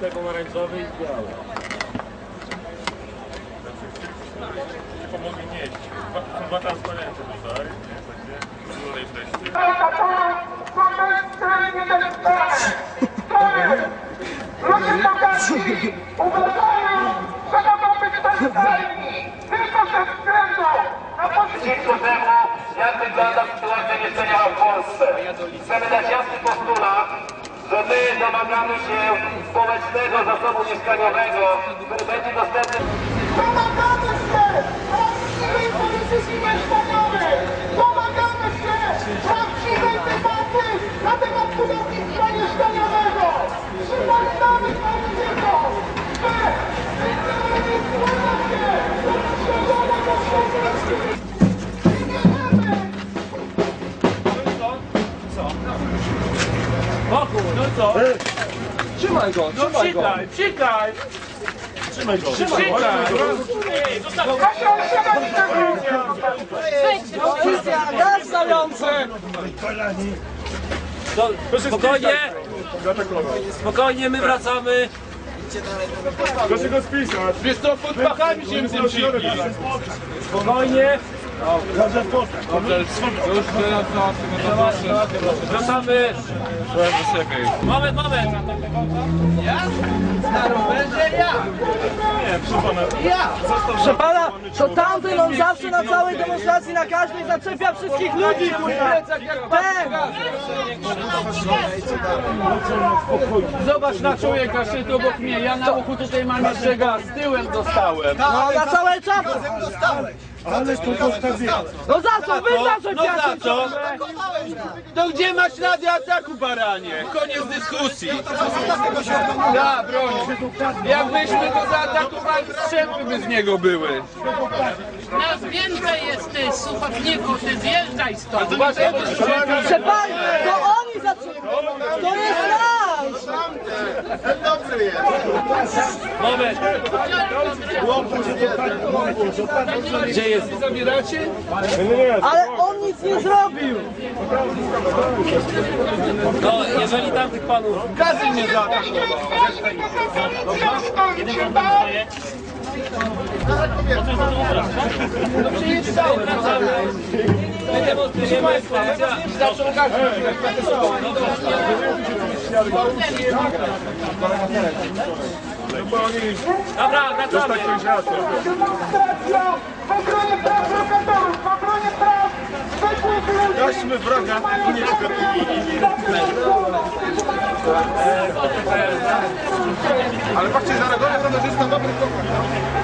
Ten pomarańczowy i biały. Nie pomogli nieść. Są dwa transparenty tutaj. nie? Takie. Z dolnej treści. Bezczelni tylko ze względu na przeciwko temu, jak wygląda sytuacja mieszkaniowa w Polsce. Chcemy dać jasny postulat, że my domagamy się społecznego zasobu mieszkaniowego, który będzie dostępny Trzymaj go, trzymaj go. Psikaj, psikaj. Trzymaj go. Trzymaj go. Kasia, siadaj na Gaz stający. Spokojnie. Spokojnie, my wracamy. Proszę go spisać. Wiesz co, pod pachami się tym psikli. Spokojnie. Wracamy. Moment, moment. Proszę pana, to tamten on zawsze na całej demonstracji, na każdej zaczepia wszystkich ludzi, kurwa. Ten! Zobacz na człowieka, szedł obok mnie. Ja na uchu tutaj mam jeszcze gaz. Tyłem dostałem. No na całej czapce. No za co? Wy No zaczepiacie za co? To gdzie masz radę ataku, baranie? Koniec dyskusji. Da, broń. Jakbyśmy go zaatakowali, strzępy by z niego były. Nas więcej jest ty, słuchawniku, ty zjeżdżaj stąd. Pani, to oni zaczęli. To jest nasz. Moment. Gdzie jest? Zabieracie? Ale on nic nie zrobił. No, jeżeli tam tych panów... Gazy. My demonstrujemy policja. Zaczął gazy. Dobra, wracamy. Demonstracja w obronie praw lokatorów, w obronie praw zwykłych ludzi! Gaśmy wroga i nie Ale patrzcie, zareagował kamerzysta dobry chłopak.